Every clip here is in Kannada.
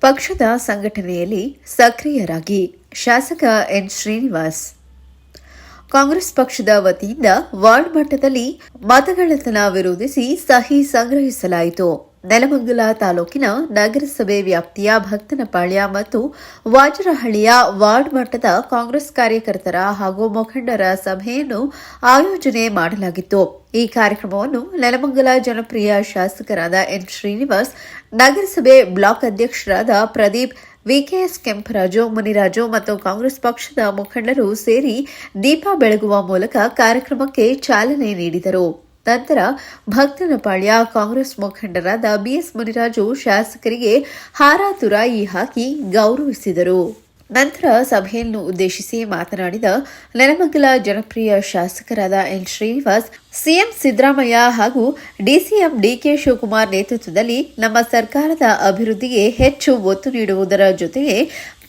ಪಕ್ಷದ ಸಂಘಟನೆಯಲ್ಲಿ ಸಕ್ರಿಯರಾಗಿ ಶಾಸಕ ಎನ್ ಶ್ರೀನಿವಾಸ್. ಕಾಂಗ್ರೆಸ್ ಪಕ್ಷದ ವತಿಯಿಂದ ವಾರ್ಡ್ ಮಟ್ಟದಲ್ಲಿ ಮತಗಳ್ಳತನ ವಿರೋಧಿಸಿ ಸಹಿ ಸಂಗ್ರಹಿಸಲಾಯಿತು. ನೆಲಮಂಗಲ ತಾಲೂಕಿನ ನಗರಸಭೆ ವ್ಯಾಪ್ತಿಯ ಭಕ್ತನಪಾಳ್ಯ ಮತ್ತು ವಾಜರಹಳ್ಳಿಯ ವಾರ್ಡ್ ಮಟ್ಟದ ಕಾಂಗ್ರೆಸ್ ಕಾರ್ಯಕರ್ತರ ಹಾಗೂ ಮುಖಂಡರ ಸಭೆಯನ್ನು ಆಯೋಜನೆ ಮಾಡಲಾಗಿತ್ತು. ಈ ಕಾರ್ಯಕ್ರಮವನ್ನು ನೆಲಮಂಗಲ ಜನಪ್ರಿಯ ಶಾಸಕರಾದ ಎನ್ ಶ್ರೀನಿವಾಸ್, ನಗರಸಭೆ ಬ್ಲಾಕ್ ಅಧ್ಯಕ್ಷರಾದ ಪ್ರದೀಪ್, ವಿಕೆಎಸ್ ಕೆಂಪರಾಜು, ಮುನಿರಾಜು ಮತ್ತು ಕಾಂಗ್ರೆಸ್ ಪಕ್ಷದ ಮುಖಂಡರು ಸೇರಿ ದೀಪ ಬೆಳಗುವ ಮೂಲಕ ಕಾರ್ಯಕ್ರಮಕ್ಕೆ ಚಾಲನೆ ನೀಡಿದರು. ನಂತರ ಭಕ್ತನಪಾಳ್ಯ ಕಾಂಗ್ರೆಸ್ ಮುಖಂಡರಾದ ಬಿಎಸ್ ಮುನಿರಾಜು ಶಾಸಕರಿಗೆ ಹಾರಾತುರಾಯಿ ಹಾಕಿ ಗೌರವಿಸಿದರು. ನಂತರ ಸಭೆಯನ್ನು ಉದ್ದೇಶಿಸಿ ಮಾತನಾಡಿದ ನೆಲಮಂಗಲ ಜನಪ್ರಿಯ ಶಾಸಕರಾದ ಎನ್ ಶ್ರೀನಿವಾಸ್, ಸಿಎಂ ಸಿದ್ದರಾಮಯ್ಯ ಹಾಗೂ ಡಿಸಿಎಂ ಡಿಕೆ ಶಿವಕುಮಾರ್ ನೇತೃತ್ವದಲ್ಲಿ ನಮ್ಮ ಸರ್ಕಾರದ ಅಭಿವೃದ್ಧಿಗೆ ಹೆಚ್ಚು ಒತ್ತು ನೀಡುವುದರ ಜೊತೆಗೆ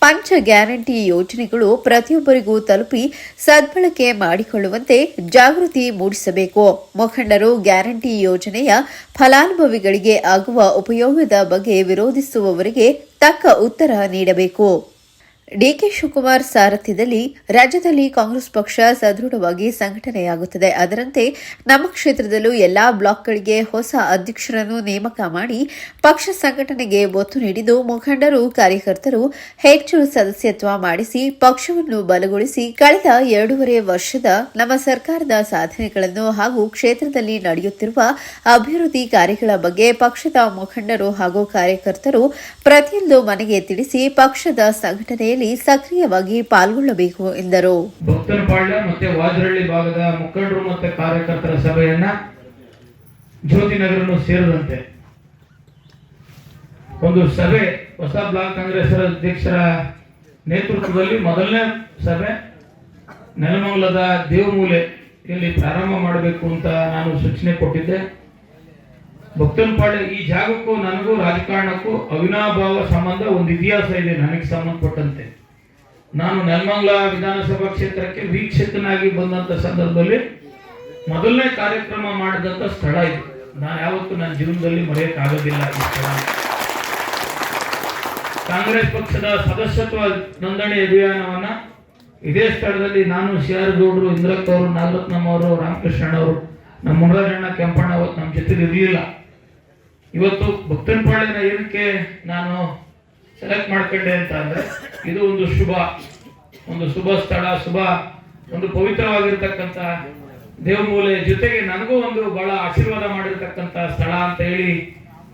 ಪಂಚ ಗ್ಯಾರಂಟಿ ಯೋಜನೆಗಳು ಪ್ರತಿಯೊಬ್ಬರಿಗೂ ತಲುಪಿ ಸದ್ಬಳಕೆ ಮಾಡಿಕೊಳ್ಳುವಂತೆ ಜಾಗೃತಿ ಮೂಡಿಸಬೇಕು. ಮುಖಂಡರು ಗ್ಯಾರಂಟಿ ಯೋಜನೆಯ ಫಲಾನುಭವಿಗಳಿಗೆ ಆಗುವ ಉಪಯೋಗದ ಬಗ್ಗೆ ವಿರೋಧಿಸುವವರಿಗೆ ತಕ್ಕ ಉತ್ತರ ನೀಡಬೇಕು. ಡಿಕೆ ಶಿವಕುಮಾರ್ ಸಾರಥ್ಯದಲ್ಲಿ ರಾಜ್ಯದಲ್ಲಿ ಕಾಂಗ್ರೆಸ್ ಪಕ್ಷ ಸದೃಢವಾಗಿ ಸಂಘಟನೆಯಾಗುತ್ತದೆ. ಅದರಂತೆ ನಮ್ಮ ಕ್ಷೇತ್ರದಲ್ಲೂ ಎಲ್ಲಾ ಬ್ಲಾಕ್ಗಳಿಗೆ ಹೊಸ ಅಧ್ಯಕ್ಷರನ್ನು ನೇಮಕ ಮಾಡಿ ಪಕ್ಷ ಸಂಘಟನೆಗೆ ಒತ್ತು ನೀಡಿದ್ದು ಮುಖಂಡರು, ಕಾರ್ಯಕರ್ತರು ಹೆಚ್ಚು ಸದಸ್ಯತ್ವ ಮಾಡಿಸಿ ಪಕ್ಷವನ್ನು ಬಲಗೊಳಿಸಿ ಕಳೆದ ಎರಡೂವರೆ ವರ್ಷದ ನಮ್ಮ ಸರ್ಕಾರದ ಸಾಧನೆಗಳನ್ನು ಹಾಗೂ ಕ್ಷೇತ್ರದಲ್ಲಿ ನಡೆಯುತ್ತಿರುವ ಅಭಿವೃದ್ಧಿ ಕಾರ್ಯಗಳ ಬಗ್ಗೆ ಪಕ್ಷದ ಮುಖಂಡರು ಹಾಗೂ ಕಾರ್ಯಕರ್ತರು ಪ್ರತಿಯೊಂದು ಮನೆಗೆ ತಿಳಿಸಿ ಪಕ್ಷದ ಸಂಘಟನೆಯಲ್ಲಿ ಸಕ್ರಿಯವಾಗಿ ಪಾಲ್ಗೊಳ್ಳಬೇಕು ಎಂದರು. ಭಕ್ತರಪಾಳ್ಯ ಮತ್ತೆ ವಾದರಳ್ಳಿ ಭಾಗದ ಮುಖಂಡರು ಮತ್ತೆ ಕಾರ್ಯಕರ್ತರ ಸಭೆಯನ್ನ ಜ್ಯೋತಿನಗರನು ಸೇರಿದಂತೆ ಒಂದು ಸಭೆ, ಹೊಸ ಬ್ಲಾಕ್ ಕಾಂಗ್ರೆಸ್ ಅಧ್ಯಕ್ಷರ ನೇತೃತ್ವದಲ್ಲಿ ಮೊದಲನೇ ಸಭೆ ನೆಲಮಂಗಲದ ದೇವಮೂಲೆ ಇಲ್ಲಿ ಪ್ರಾರಂಭ ಮಾಡಬೇಕು ಅಂತ ನಾನು ಸೂಚನೆ ಕೊಟ್ಟಿದ್ದೆ. ಭಕ್ತನಪಾಳ್ಯ ಈ ಜಾಗಕ್ಕೂ ನನಗೂ ರಾಜಕಾರಣಕ್ಕೂ ಅವಿನಾಭಾವ ಸಂಬಂಧ ಒಂದು ಇತಿಹಾಸ ಇದೆ ನನಗೆ ಸಂಬಂಧಪಟ್ಟಂತೆ. ನಾನು ನೆಲಮಂಗಲ ವಿಧಾನಸಭಾ ಕ್ಷೇತ್ರಕ್ಕೆ ವೀಕ್ಷಕನಾಗಿ ಬಂದಂತ ಸಂದರ್ಭದಲ್ಲಿ ಮೊದಲನೇ ಕಾರ್ಯಕ್ರಮ ಮಾಡಿದಂತ ಸ್ಥಳ ಇದು. ನಾನು ಯಾವತ್ತೂ ನನ್ನ ಜೀವನದಲ್ಲಿ ಮರೆಯಕ್ಕಾಗೋದಿಲ್ಲ ಈ ಕಾಂಗ್ರೆಸ್ ಪಕ್ಷದ ಸದಸ್ಯತ್ವ ನೋಂದಣಿ ಅಭಿಯಾನವನ್ನ ಇದೇ ಸ್ಥಳದಲ್ಲಿ ನಾನು ಸಿ ಆರ್ ಗೌಡರು ಇಂದ್ರಕ್ ಅವರು ನಾಗರತ್ನಮ್ಮ ಅವರು ರಾಮಕೃಷ್ಣಣ್ಣವರು ನಮ್ಮ ಮುನರಾಜಣ್ಣ ಕೆಂಪಣ್ಣ ಅವತ್ತು ನಮ್ಮ ಜೊತೆ ಇರಲಿಲ್ಲ. ಇವತ್ತು ಭಕ್ತನಪಾಳ್ಯನ ಏನಕ್ಕೆ ನಾನು ಸೆಲೆಕ್ಟ್ ಮಾಡ್ಕೊಂಡೆ ಅಂತ ಅಂದ್ರೆ ಇದು ಒಂದು ಶುಭ ಒಂದು ಶುಭ ಸ್ಥಳ, ಶುಭ, ಒಂದು ಪವಿತ್ರವಾಗಿರ್ತಕ್ಕಂಥ ದೇವಮೂಲೆ ಜೊತೆಗೆ ನನಗೂ ಒಂದು ಬಹಳ ಆಶೀರ್ವಾದ ಮಾಡಿರ್ತಕ್ಕಂಥ ಸ್ಥಳ ಅಂತ ಹೇಳಿ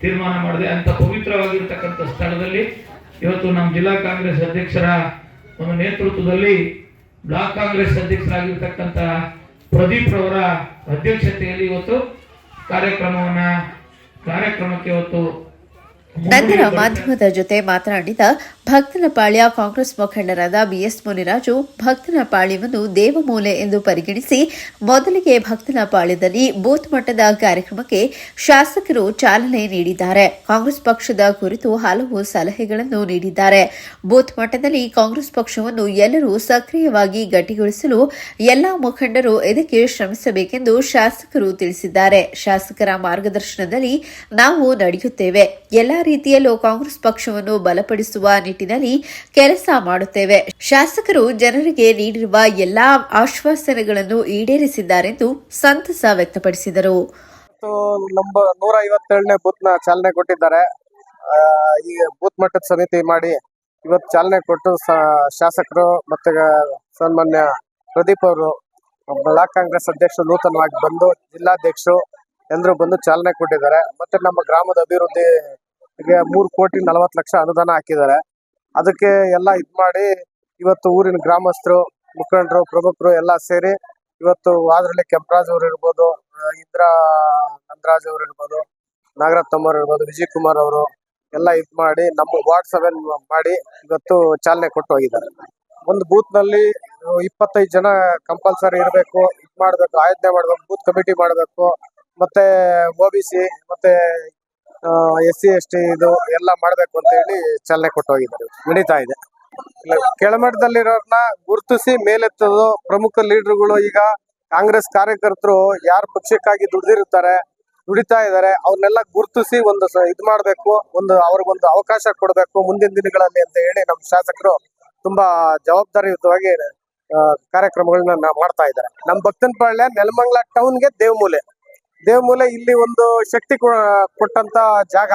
ತೀರ್ಮಾನ ಮಾಡಿದೆ. ಅಂತ ಪವಿತ್ರವಾಗಿರ್ತಕ್ಕಂಥ ಸ್ಥಳದಲ್ಲಿ ಇವತ್ತು ನಮ್ಮ ಜಿಲ್ಲಾ ಕಾಂಗ್ರೆಸ್ ಅಧ್ಯಕ್ಷರ ಒಂದು ನೇತೃತ್ವದಲ್ಲಿ ಬ್ಲಾಕ್ ಕಾಂಗ್ರೆಸ್ ಅಧ್ಯಕ್ಷರಾಗಿರ್ತಕ್ಕಂಥ ಪ್ರದೀಪ್ ರವರ ಅಧ್ಯಕ್ಷತೆಯಲ್ಲಿ ಇವತ್ತು ಕಾರ್ಯಕ್ರಮವನ್ನ ಕಾರ್ಯಕ್ರಮಕ್ಕೆ ಇವತ್ತು ನಂತರ ಮಾಧ್ಯಮದ ಜೊತೆ ಮಾತನಾಡಿದ ಭಕ್ತನಪಾಳ್ಯ ಕಾಂಗ್ರೆಸ್ ಮುಖಂಡರಾದ ಬಿಎಸ್ ಮುನಿರಾಜು, ಭಕ್ತನಪಾಳ್ಯವನ್ನು ದೇವಮೂಲೆ ಎಂದು ಪರಿಗಣಿಸಿ ಮೊದಲಿಗೆ ಭಕ್ತನಪಾಳ್ಯದಲ್ಲಿ ಬೂತ್ ಮಟ್ಟದ ಕಾರ್ಯಕ್ರಮಕ್ಕೆ ಶಾಸಕರು ಚಾಲನೆ ನೀಡಿದ್ದಾರೆ. ಕಾಂಗ್ರೆಸ್ ಪಕ್ಷದ ಕುರಿತು ಹಲವು ಸಲಹೆಗಳನ್ನು ನೀಡಿದ್ದಾರೆ. ಬೂತ್ ಮಟ್ಟದಲ್ಲಿ ಕಾಂಗ್ರೆಸ್ ಪಕ್ಷವನ್ನು ಎಲ್ಲರೂ ಸಕ್ರಿಯವಾಗಿ ಗಟ್ಟಿಗೊಳಿಸಲು ಎಲ್ಲಾ ಮುಖಂಡರು ಇದಕ್ಕೆ ಶ್ರಮಿಸಬೇಕೆಂದು ಶಾಸಕರು ತಿಳಿಸಿದ್ದಾರೆ. ಶಾಸಕರ ಮಾರ್ಗದರ್ಶನದಲ್ಲಿ ನಾವು ನಡೆಯುತ್ತೇವೆ. ಎಲ್ಲಾ ರೀತಿಯಲ್ಲೂ ಕಾಂಗ್ರೆಸ್ ಪಕ್ಷವನ್ನು ಬಲಪಡಿಸುವ ನಿಟ್ಟಿನಲ್ಲಿ ಕೆಲಸ ಮಾಡುತ್ತೇವೆ. ಶಾಸಕರು ಜನರಿಗೆ ನೀಡಿರುವ ಎಲ್ಲಾ ಆಶ್ವಾಸನೆಗಳನ್ನು ಈಡೇರಿಸಿದ್ದಾರೆಂದು ಸಂತಸ ವ್ಯಕ್ತಪಡಿಸಿದರು. ನೂರ ಐವತ್ತೇಳನೇ ಬೂತ್ನ ಚಾಲನೆ ಕೊಟ್ಟಿದ್ದಾರೆ. ಈ ಬೂತ್ ಮಟ್ಟದ ಸಮಿತಿ ಮಾಡಿ ಇವತ್ತು ಚಾಲನೆ ಕೊಟ್ಟು ಶಾಸಕರು ಮತ್ತೆ ಸನ್ಮಾನ್ಯ ಪ್ರದೀಪ್ ಅವರು ಬ್ಲಾಕ್ ಕಾಂಗ್ರೆಸ್ ಅಧ್ಯಕ್ಷರು ನೂತನವಾಗಿ ಬಂದು ಜಿಲ್ಲಾಧ್ಯಕ್ಷರು ಎಲ್ಲರೂ ಬಂದು ಚಾಲನೆ ಕೊಟ್ಟಿದ್ದಾರೆ. ಮತ್ತೆ ನಮ್ಮ ಗ್ರಾಮದ ಅಭಿವೃದ್ಧಿಗೆ ಮೂರು ಕೋಟಿ ನಲವತ್ತು ಲಕ್ಷ ಅನುದಾನ ಹಾಕಿದ್ದಾರೆ. ಅದಕ್ಕೆ ಎಲ್ಲ ಇದ್ ಮಾಡಿ ಇವತ್ತು ಊರಿನ ಗ್ರಾಮಸ್ಥರು, ಮುಖಂಡರು, ಪ್ರಮುಖರು ಎಲ್ಲ ಸೇರಿ ಇವತ್ತು ಅದರಲ್ಲಿ ಕೆಂಪರಾಜ್ ಅವರು ಇರ್ಬೋದು ಇಂದ್ರಾ ನಂದರಾಜ್ ಅವರು ಇರ್ಬೋದು ನಾಗರತ್ನಮ್ಮರು ಇರ್ಬೋದು, ವಿಜಯ್ ಕುಮಾರ್ ಅವರು ಎಲ್ಲ ಇದ್ ಮಾಡಿ ನಮ್ಮ ವಾರ್ಡ್ ಸಭೆ ಮಾಡಿ ಇವತ್ತು ಚಾಲನೆ ಕೊಟ್ಟು ಹೋಗಿದ್ದಾರೆ. ಒಂದು ಬೂತ್ನಲ್ಲಿ ಇಪ್ಪತ್ತೈದು ಜನ ಕಂಪಲ್ಸರಿ ಇರಬೇಕು, ಇದ್ ಮಾಡಬೇಕು, ಆಯೋಜನೆ ಮಾಡಬೇಕು, ಬೂತ್ ಕಮಿಟಿ ಮಾಡ್ಬೇಕು, ಮತ್ತೆ ಒ ಬಿ ಸಿ, ಮತ್ತೆ ಎಸ್ ಸಿ, ಎಸ್ ಟಿ ಇದು ಎಲ್ಲ ಮಾಡ್ಬೇಕು ಅಂತ ಹೇಳಿ ಚಾಲನೆ ಕೊಟ್ಟು ಹೋಗಿದ್ದಾರೆ. ನಡೀತಾ ಇದೆ. ಕೆಳಮಟ್ಟದಲ್ಲಿರೋರ್ನ ಗುರುತಿಸಿ ಮೇಲೆತ್ತೋದು ಪ್ರಮುಖ ಲೀಡರ್ಗಳು ಈಗ ಕಾಂಗ್ರೆಸ್ ಕಾರ್ಯಕರ್ತರು ಯಾರ ಪಕ್ಷಕ್ಕಾಗಿ ದುಡಿದಿರುತ್ತಾರೆ, ದುಡಿತಾ ಇದ್ದಾರೆ, ಅವ್ರನ್ನೆಲ್ಲ ಗುರುತಿಸಿ ಒಂದು ಇದ್ ಮಾಡ್ಬೇಕು, ಒಂದು ಅವ್ರಿಗೊಂದು ಅವಕಾಶ ಕೊಡಬೇಕು ಮುಂದಿನ ದಿನಗಳಲ್ಲಿ ಅಂತ ಹೇಳಿ ನಮ್ಮ ಶಾಸಕರು ತುಂಬಾ ಜವಾಬ್ದಾರಿಯುತವಾಗಿ ಕಾರ್ಯಕ್ರಮಗಳನ್ನ ಮಾಡ್ತಾ ಇದ್ದಾರೆ. ನಮ್ಮ ಭಕ್ತನಪಾಳ್ಯ ನೆಲಮಂಗ್ಲ ಟೌನ್ಗೆ ದೇವಮೂಲೆ. ದೇವಮೂಲೆ ಇಲ್ಲಿ ಒಂದು ಶಕ್ತಿ ಕೊಟ್ಟಂತ ಜಾಗ.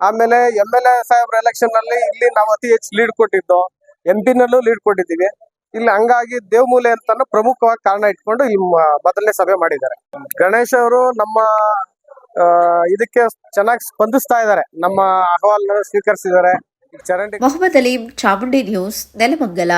ಆಮೇಲೆ ಎಂ ಎಲ್ ಎ ಸಾಹೇಬ್ರ ಎಲೆಕ್ಷನ್ನಲ್ಲಿ ಇಲ್ಲಿ ನಾವು ಅತಿ ಹೆಚ್ಚು ಲೀಡ್ ಕೊಟ್ಟಿದ್ದು ಎಂ ಪಿ ನಲ್ಲೂ ಲೀಡ್ ಕೊಟ್ಟಿದ್ದೀವಿ. ಇಲ್ಲಿ ಹಂಗಾಗಿ ದೇವಮೂಲೆ ಅಂತಾನು ಪ್ರಮುಖವಾಗಿ ಕಾರಣ ಇಟ್ಕೊಂಡು ಇಲ್ಲಿ ಮೊದಲನೇ ಸಭೆ ಮಾಡಿದ್ದಾರೆ. ಗಣೇಶ್ ಅವರು ನಮ್ಮ ಇದಕ್ಕೆ ಚೆನ್ನಾಗಿ ಸ್ಪಂದಿಸ್ತಾ ಇದ್ದಾರೆ. ನಮ್ಮ ಅಹವಾಲ್ ಸ್ವೀಕರಿಸಿದ್ದಾರೆ. ಮೊಹಮ್ಮದ್ ಅಲೀಂ ಚಾಮುಂಡಿ ನ್ಯೂಸ್ ನೆಲಮಂಗಲ.